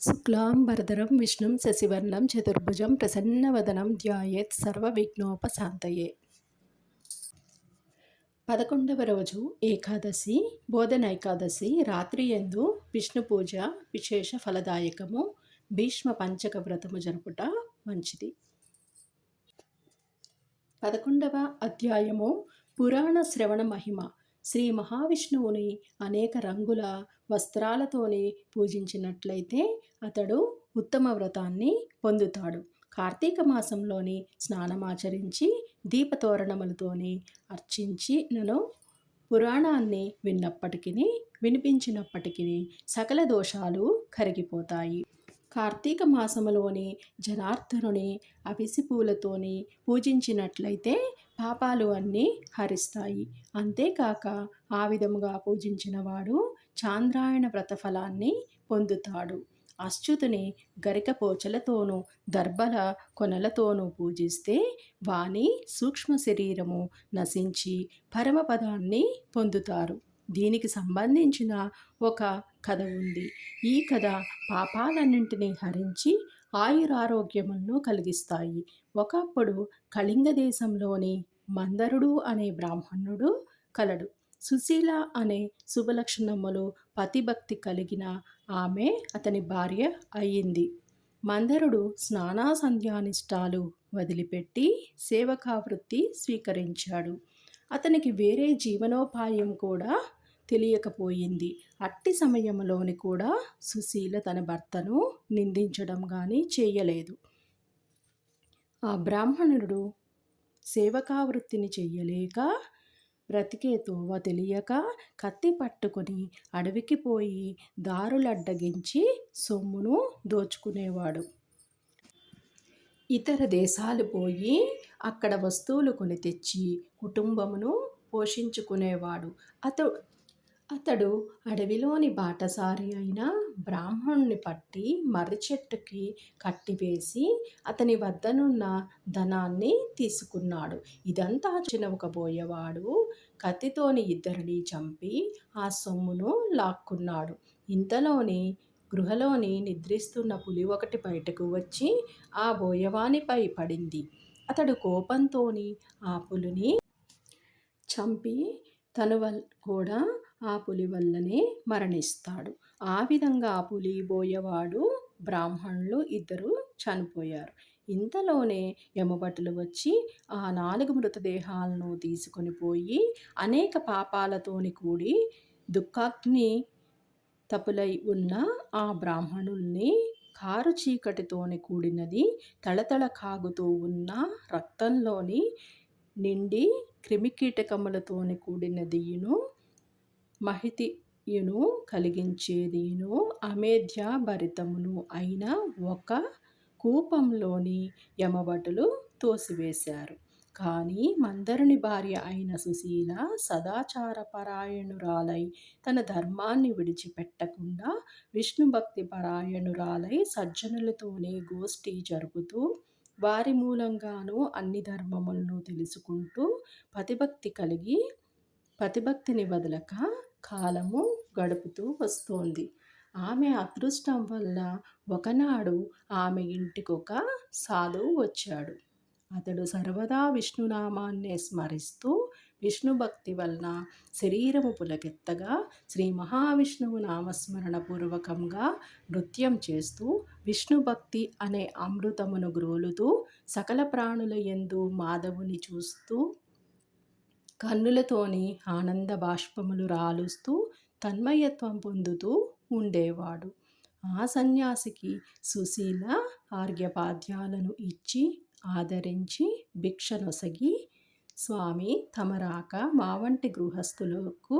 శుక్లాంబరధరం విష్ణుం శశివర్ణం చతుర్భుజం ప్రసన్నవదనం ధ్యాయేత్ సర్వవిఘ్నోపశాంతయే. పదకొండవ రోజు ఏకాదశి బోధన ఏకాదశి రాత్రి ఎందు విష్ణు పూజ విశేష ఫలదాయకము భీష్మ పంచక వ్రతము జరుపుట మంచిది. పదకొండవ అధ్యాయము పురాణ శ్రవణ మహిమ శ్రీ మహావిష్ణువుని అనేక రంగుల వస్త్రాలతోనే పూజించినట్లయితే అతడు ఉత్తమ వ్రతాన్ని పొందుతాడు. కార్తీక మాసంలోని స్నానమాచరించి దీపతోరణములతోని అర్చించి నను పురాణాన్ని విన్నప్పటికీ వినిపించినప్పటికీ సకల దోషాలు కరిగిపోతాయి. కార్తీక మాసములోని జనార్దనుని అవిసి పూలతోని పూజించినట్లయితే పాపాలు అన్నీ హరిస్తాయి. అంతేకాక ఆ విధముగా పూజించిన వాడు చాంద్రాయణ వ్రతఫలాన్ని పొందుతాడు. అచ్యుతుని గరికపోచలతోనూ దర్భల కొనలతోనూ పూజిస్తే వాని సూక్ష్మ శరీరము నశించి పరమపదాన్ని పొందుతారు. దీనికి సంబంధించిన ఒక కథ ఉంది. ఈ కథ పాపాలన్నింటినీ హరించి ఆయురారోగ్యములను కలిగిస్తాయి. ఒకప్పుడు కళింగ దేశంలోని మందరుడు అనే బ్రాహ్మణుడు కలడు. సుశీల అనే శుభలక్షణములు పతిభక్తి కలిగిన ఆమె అతని భార్య అయ్యింది. మందరుడు స్నానా సంధ్యానిష్టాలు వదిలిపెట్టి సేవకావృత్తి స్వీకరించాడు. అతనికి వేరే జీవనోపాయం కూడా తెలియకపోయింది. అట్టి సమయంలోని కూడా సుశీల తన భర్తను నిందించడం కానీ చేయలేదు. ఆ బ్రాహ్మణుడు సేవకావృత్తిని చెయ్యలేక బ్రతికే తోవ తెలియక కత్తి పట్టుకొని అడవికి పోయి దారులడ్డగించి సొమ్మును దోచుకునేవాడు. ఇతర దేశాలు పోయి అక్కడ వస్తువులు కొని తెచ్చి కుటుంబమును పోషించుకునేవాడు. అతడు అతడు అడవిలోని బాటసారి అయిన బ్రాహ్మణుని పట్టి మర్రి చెట్టుకి కట్టివేసి అతని వద్దనున్న ధనాన్ని తీసుకున్నాడు. ఇదంతా చినవకబోయేవాడు కత్తితోని ఇద్దరిని చంపి ఆ సొమ్మును లాక్కున్నాడు. ఇంతలోని గృహలోని నిద్రిస్తున్న పులి ఒకటి బయటకు వచ్చి ఆ బోయవానిపై పడింది. అతడు కోపంతోని ఆ పులిని చంపి తను కూడా ఆ పులి వల్లనే మరణిస్తాడు. ఆ విధంగా ఆ పులి బోయవాడు బ్రాహ్మణులు ఇద్దరు చనిపోయారు. ఇంతలోనే యమభటులు వచ్చి ఆ నాలుగు మృతదేహాలను తీసుకొని పోయి అనేక పాపాలతోని కూడి దుఃఖాగ్ని తపులై ఉన్న ఆ బ్రాహ్మణుల్ని కారు చీకటితోని కూడినది తళతళ కాగుతూ ఉన్న రక్తంలోని నిండి క్రిమికీటకములతోని కూడినదియును మహితియును కలిగించేదిను అమేధ్య భరితమును అయిన ఒక కూపంలోని యమభటులు తోసివేశారు. కానీ మందరుని భార్య అయిన సుశీల సదాచార పరాయణురాలై తన ధర్మాన్ని విడిచిపెట్టకుండా విష్ణుభక్తి పరాయణురాలై సజ్జనులతోనే గోష్ఠి జరుపుతూ వారి మూలంగానూ అన్ని ధర్మములను తెలుసుకుంటూ పతిభక్తి కలిగి పతిభక్తిని వదలక కాలము గడుపుతూ వస్తోంది. ఆమె అదృష్టం వల్ల ఒకనాడు ఆమె ఇంటికొక సాధువు వచ్చాడు. అతడు సర్వదా విష్ణునామాన్నే స్మరిస్తూ విష్ణు భక్తి వలన శరీరము పులకెత్తగా శ్రీ మహావిష్ణువు నామస్మరణ పూర్వకంగా నృత్యం చేస్తూ విష్ణు భక్తి అనే అమృతమును గ్రోలుతూ సకల ప్రాణుల ఎందు మాధవుని చూస్తూ కన్నులతోని ఆనంద బాష్పములు రాలుస్తూ తన్మయత్వం పొందుతూ ఉండేవాడు. ఆ సన్యాసికి సుశీల ఆర్ఘ్యపాద్యాలను ఇచ్చి ఆదరించి భిక్ష నొసగి స్వామి తమరాక మా వంటి గృహస్థులకు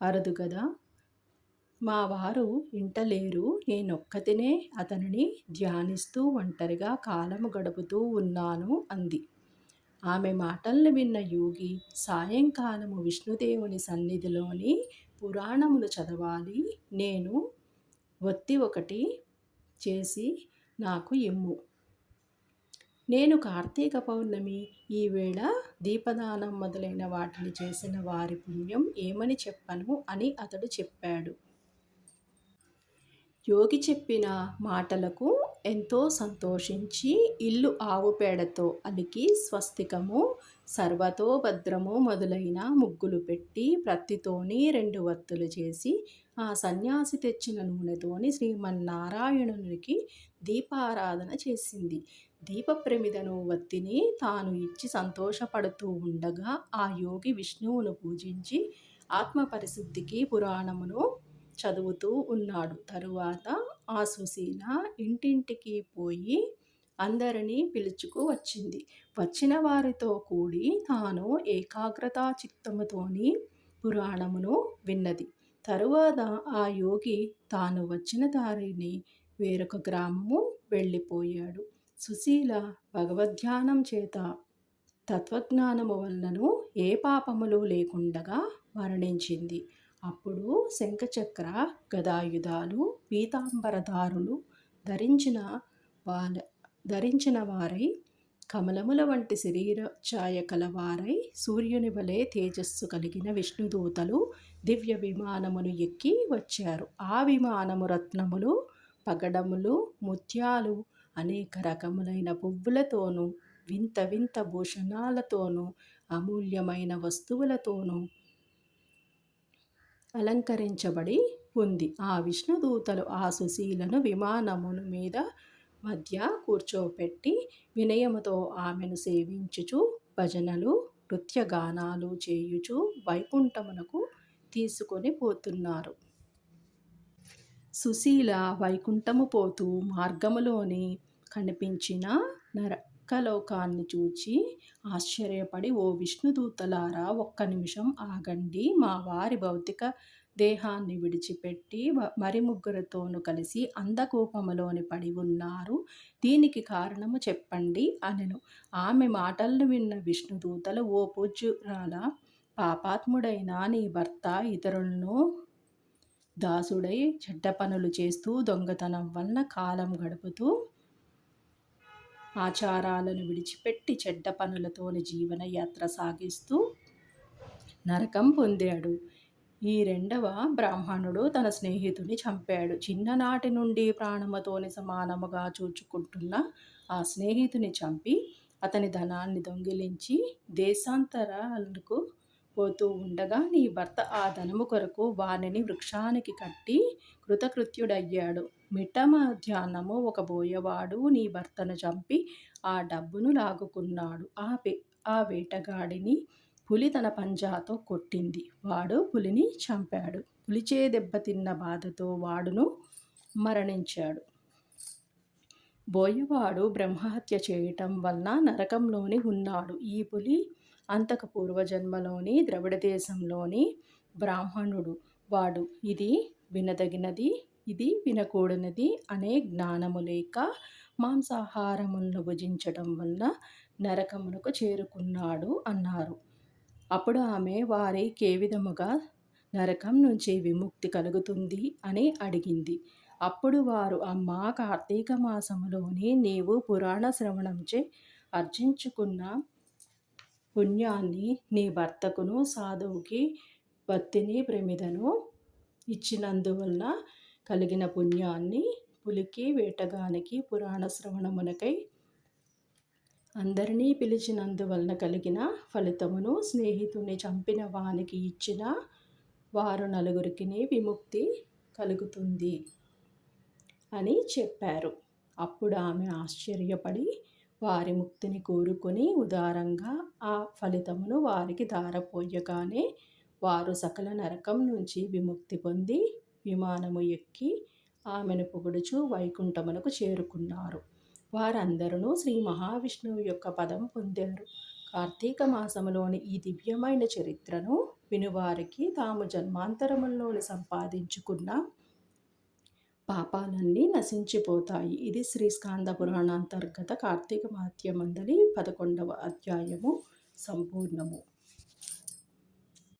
అరదు కదా మా వారు ఇంటలేరు నేనొక్కతినే అతనిని ధ్యానిస్తూ ఒంటరిగా కాలము గడుపుతూ ఉన్నాను అంది. ఆమె మాటలను విన్న యోగి సాయంకాలము విష్ణుదేవుని సన్నిధిలోని పురాణములు చదవాలి నేను ఒత్తి ఒకటి చేసి నాకు ఇమ్ము. నేను కార్తీక పౌర్ణమి ఈవేళ దీపదానం మొదలైన వాటిని చేసిన వారి పుణ్యం ఏమని చెప్పను అని అతడు చెప్పాడు. యోగి చెప్పిన మాటలకు ఎంతో సంతోషించి ఇల్లు ఆవు పేడతో అలికి స్వస్తికము సర్వతో భద్రము మొదలైన ముగ్గులు పెట్టి ప్రత్తితోని రెండు వత్తులు చేసి ఆ సన్యాసి తెచ్చిన నూనెతోని శ్రీమన్నారాయణునికి దీపారాధన చేసింది. దీపప్రమిదను వత్తిని తాను ఇచ్చి సంతోషపడుతూ ఉండగా ఆ యోగి విష్ణువును పూజించి ఆత్మ పరిశుద్ధికి పురాణమును చదువుతూ ఉన్నాడు. తరువాత ఆ సుశీల ఇంటింటికి పోయి అందరినీ పిలుచుకు వచ్చింది. వచ్చిన వారితో కూడి తాను ఏకాగ్రతా చిత్తముతోని పురాణమును విన్నది. తరువాత ఆ యోగి తాను వచ్చిన దారిని వేరొక గ్రామము వెళ్ళిపోయాడు. సుశీల భగవద్ధ్యానం చేత తత్వజ్ఞానము వలనను ఏ పాపములు లేకుండగా మరణించింది. అప్పుడు శంఖచక్ర గదాయుధాలు పీతాంబరదారులు ధరించిన వాళ్ళ ధరించిన వారై కమలముల వంటి శరీర ఛాయ కలవారై సూర్యుని వలె తేజస్సు కలిగిన విష్ణుదూతలు దివ్య విమానమును ఎక్కి వచ్చారు. ఆ విమానము రత్నములు పగడములు ముత్యాలు అనేక రకములైన పువ్వులతోనూ వింత వింత భూషణాలతోనూ అమూల్యమైన వస్తువులతోనూ అలంకరించబడి ఉంది. ఆ విష్ణుదూతలు ఆ సుశీలను విమానమును మీద మధ్య కూర్చోపెట్టి వినయముతో ఆమెను సేవించుచు భజనలు నృత్యగానాలు చేయుచు వైకుంఠమునకు తీసుకొని పోతున్నారు. సుశీల వైకుంఠము పోతూ మార్గములోని కనిపించిన నర అక్కలోకాన్ని చూచి ఆశ్చర్యపడి ఓ విష్ణుదూతలారా ఒక్క నిమిషం ఆగండి. మా వారి భౌతిక దేహాన్ని విడిచిపెట్టి మరి ముగ్గురితోనూ కలిసి అంధకూపములోని పడి ఉన్నారు. దీనికి కారణము చెప్పండి అనెను. ఆమె మాటలను విన్న విష్ణుదూతలు ఓ పూజ్యురాల పాపాత్ముడైన నీ భర్త ఇతరులను దాసుడై చెడ్డ పనులు చేస్తూ దొంగతనం వలన కాలం గడుపుతూ ఆచారాలను విడిచిపెట్టి చెడ్డ పనులతోని జీవనయాత్ర సాగిస్తూ నరకం పొందాడు. ఈ రెండవ బ్రాహ్మణుడు తన స్నేహితుని చంపాడు. చిన్ననాటి నుండి ప్రాణముతోని సమానముగా చూచుకుంటున్న ఆ స్నేహితుని చంపి అతని ధనాన్ని దొంగిలించి దేశాంతరాలకు పోతూ ఉండగా నీ భర్త ఆ ధనము కొరకు వానిని వృక్షానికి కట్టి కృతకృత్యుడయ్యాడు. మిట్ట మధ్యాహ్నము ఒక బోయవాడు నీ భర్తను చంపి ఆ డబ్బును లాగుకున్నాడు. ఆ ఆ వేటగాడిని పులి తన పంజాతో కొట్టింది. వాడు పులిని చంపాడు. పులిచే దెబ్బతిన్న బాధతో వాడును మరణించాడు. బోయవాడు బ్రహ్మహత్య చేయటం వలన నరకంలోని ఉన్నాడు. ఈ పులి అంతకు పూర్వజన్మలోని ద్రవిడ దేశంలోని బ్రాహ్మణుడు వాడు. ఇది వినదగినది ఇది వినకూడనిది అనే జ్ఞానము లేక మాంసాహారములను భుజించడం వల్ల నరకమునకు చేరుకున్నాడు అన్నారు. అప్పుడు ఆమె వారికి ఏ విధముగా నరకం నుంచి విముక్తి కలుగుతుంది అని అడిగింది. అప్పుడు వారు అమ్మ కార్తీక మాసములోని నీవు పురాణ శ్రవణంచే అర్జించుకున్న పుణ్యాన్ని నీ భర్తకును సాధువుకి భక్తిని ప్రమిదను ఇచ్చినందువలన కలిగిన పుణ్యాన్ని పులికి వేటగానికి పురాణ శ్రవణమునకై అందరినీ పిలిచినందువలన కలిగిన ఫలితమును స్నేహితుని చంపిన వానికి ఇచ్చిన వారు నలుగురికి విముక్తి కలుగుతుంది అని చెప్పారు. అప్పుడు ఆమె ఆశ్చర్యపడి వారి ముక్తిని కోరుకొని ఉదారంగా ఆ ఫలితమును వారికి దారపోయగానే వారు సకల నరకం నుంచి విముక్తి పొంది విమానము ఎక్కి ఆమెను పొగుడుచు వైకుంఠమునకు చేరుకున్నారు. వారందరూ శ్రీ మహావిష్ణువు యొక్క పదం పొందారు. కార్తీక మాసములోని ఈ దివ్యమైన చరిత్రను వినువారికి తాము జన్మాంతరముల్లోని సంపాదించుకున్న పాపాలన్నీ నశించిపోతాయి. ఇది శ్రీ స్కాంద పురాణాంతర్గత కార్తీక మాత్యమందలి పదకొండవ అధ్యాయము సంపూర్ణము.